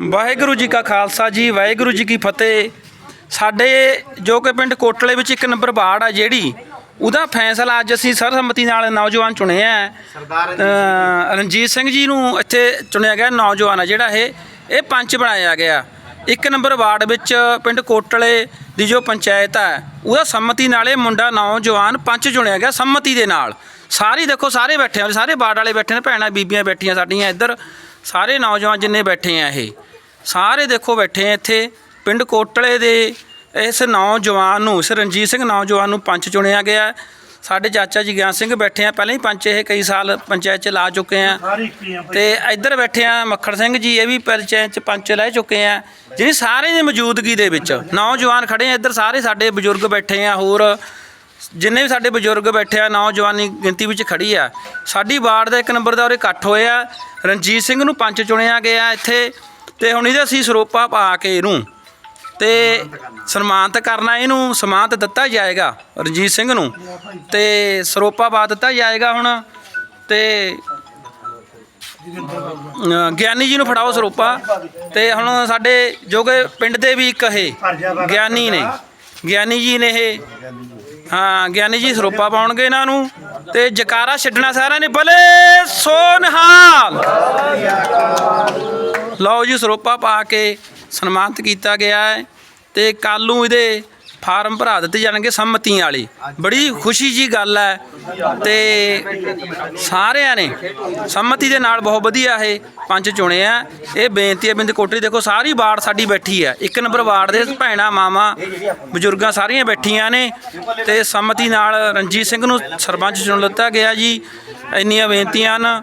ਵਾਹਿਗੁਰੂ ਜੀ ਕਾ ਖਾਲਸਾ ਜੀ ਵਾਹਿਗੁਰੂ ਜੀ ਕੀ ਫਤਿਹ। ਸਾਡੇ ਜੋ ਕਿ ਪਿੰਡ ਕੋਟਲੇ ਵਿੱਚ ਇੱਕ ਨੰਬਰ ਵਾਰਡ ਆ ਜਿਹੜੀ ਉਹਦਾ ਫੈਸਲਾ ਅੱਜ ਅਸੀਂ ਸਰਬਸੰਮਤੀ ਨਾਲ ਨੌਜਵਾਨ ਚੁਣੇ ਆ ਰਣਜੀਤ ਸਿੰਘ ਜੀ। ਨੂੰ ਇੱਥੇ ਚੁਣਿਆ ਗਿਆ ਨੌਜਵਾਨ ਆ ਜਿਹੜਾ ਇਹ ਇਹ ਪੰਚ ਬਣਾਇਆ ਗਿਆ। ਇੱਕ ਨੰਬਰ ਵਾਰਡ ਵਿੱਚ ਪਿੰਡ ਕੋਟਲੇ ਦੀ ਜੋ ਪੰਚਾਇਤ ਹੈ ਉਹਦਾ ਸੰਮਤੀ ਨਾਲ ਇਹ ਮੁੰਡਾ ਨੌਜਵਾਨ ਪੰਚ ਚੁਣਿਆ ਗਿਆ ਸੰਮਤੀ ਦੇ ਨਾਲ। ਸਾਰੇ ਦੇਖੋ ਸਾਰੇ ਬੈਠੇ ਆ ਸਾਰੇ ਵਾਰਡ ਵਾਲੇ ਬੈਠੇ ਨੇ ਭੈਣਾਂ ਬੀਬੀਆਂ ਬੈਠੀਆਂ ਸਾਡੀਆਂ ਇੱਧਰ। ਸਾਰੇ ਨੌਜਵਾਨ ਜਿੰਨੇ ਬੈਠੇ ਆ ਇਹ। ਸਾਰੇ ਦੇਖੋ ਬੈਠੇ ਆ ਇੱਥੇ ਪਿੰਡ ਕੋਟਲੇ ਦੇ ਇਸ ਨੌਜਵਾਨ ਨੂੰ ਇਸ ਰਣਜੀਤ ਸਿੰਘ ਨੌਜਵਾਨ ਨੂੰ ਪੰਚ ਚੁਣਿਆ ਗਿਆ। ਸਾਡੇ ਚਾਚਾ ਜੀ ਗਿਆਨ ਸਿੰਘ ਬੈਠੇ ਆ ਪਹਿਲਾਂ ਹੀ ਪੰਚ ਇਹ ਕਈ ਸਾਲ ਪੰਚਾਇਤ ਚ ਲਾ ਚੁੱਕੇ ਆ। ਤੇ ਇੱਧਰ ਬੈਠੇ ਆ ਮੱਖਣ ਸਿੰਘ ਜੀ ਇਹ ਵੀ ਪੰਚਾਇਤ ਚ ਪੰਚ ਲੈ ਚੁੱਕੇ ਆ। ਜਿਹੜੀ ਸਾਰੇ ਦੀ ਮੌਜੂਦਗੀ ਦੇ ਵਿੱਚ ਨੌਜਵਾਨ ਖੜੇ ਆ ਇੱਧਰ ਸਾਰੇ ਸਾਡੇ ਬਜ਼ੁਰਗ ਬੈਠੇ ਆ ਹੋਰ ਜਿੰਨੇ ਵੀ ਸਾਡੇ ਬਜ਼ੁਰਗ ਬੈਠੇ ਆ ਨੌਜਵਾਨੀ ਗਿਣਤੀ ਵਿੱਚ ਖੜੀ ਆ। ਸਾਡੀ ਵਾਰਡ ਦਾ ਇੱਕ ਨੰਬਰ ਦਾ ਉਰੇ ਇਕੱਠ ਹੋਇਆ। ਰਣਜੀਤ ਸਿੰਘ ਨੂੰ ਪੰਚ ਚੁਣਿਆ ਗਿਆ ਇੱਥੇ। ਤੇ ਹੁਣ ਇਹਦੇ ਅਸੀਂ ਸਰੋਪਾ ਪਾ ਕੇ ਇਹਨੂੰ ਤੇ ਸਨਮਾਨਿਤ ਕਰਨਾ, ਇਹਨੂੰ ਸਨਮਾਨਿਤ ਦਿੱਤਾ ਜਾਏਗਾ ਰਣਜੀਤ ਸਿੰਘ ਨੂੰ। ਤੇ ਸਰੋਪਾ ਪਾ ਦਿੱਤਾ ਜਾਏਗਾ ਹੁਣ ਤੇ ਗਿਆਨੀ ਜੀ ਨੂੰ ਫੜਾਓ ਸਰੋਪਾ। ਤੇ ਹੁਣ ਸਾਡੇ ਜੋ ਕਿ ਪਿੰਡ ਦੇ ਵੀ ਇੱਕ ਇਹ ਗਿਆਨੀ ਨੇ। ਗਿਆਨੀ ਜੀ ਨੇ ਇਹ, ਹਾਂ, ਗਿਆਨੀ ਜੀ ਸਰੋਪਾ ਪਾਉਣਗੇ ਇਹਨਾਂ ਨੂੰ। ਤੇ ਜਕਾਰਾ ਛੱਡਣਾ ਸਾਰਿਆਂ ਨੇ ਭਲੇ ਸੋ ਨਿਹਾਲ ਜੀ ਸਰੋਪਾ ਪਾ ਕੇ ਸਨਮਾਨਿਤ ਕੀਤਾ ਗਿਆ ਹੈ ਤੇ ਕੱਲ ਨੂੰ ਇਹਦੇ ਫਾਰਮ ਭਰਾ ਦਿੱਤੇ ਜਾਣਗੇ ਸੰਮਤੀਆਂ ਵਾਲੀ। ਬੜੀ ਖੁਸ਼ੀ ਜੀ ਗੱਲ ਹੈ ਤੇ ਸਾਰਿਆਂ ਨੇ ਸੰਮਤੀ ਦੇ ਨਾਲ ਬਹੁਤ ਵਧੀਆ ਇਹ ਪੰਜ ਚੁਣੇ ਆ। ਇਹ ਬੇਨਤੀ ਹੈ ਬਿੰਦ ਕੋਟਰੀ, ਦੇਖੋ ਸਾਰੀ ਵਾਰਡ ਸਾਡੀ ਬੈਠੀ ਹੈ। ਇੱਕ ਨੰਬਰ ਵਾਰਡ ਦੇ ਭੈਣਾ ਮਾਮਾ ਬਜ਼ੁਰਗਾਂ ਸਾਰੀਆਂ ਬੈਠੀਆਂ ਨੇ ਤੇ ਸੰਮਤੀ ਨਾਲ ਰਣਜੀਤ ਸਿੰਘ ਨੂੰ ਸਰਪੰਚ ਚੁਣ ਲਿੱਤਾ ਗਿਆ ਜੀ। ਇੰਨੀਆਂ ਬੇਨਤੀਆਂ ਹਨ।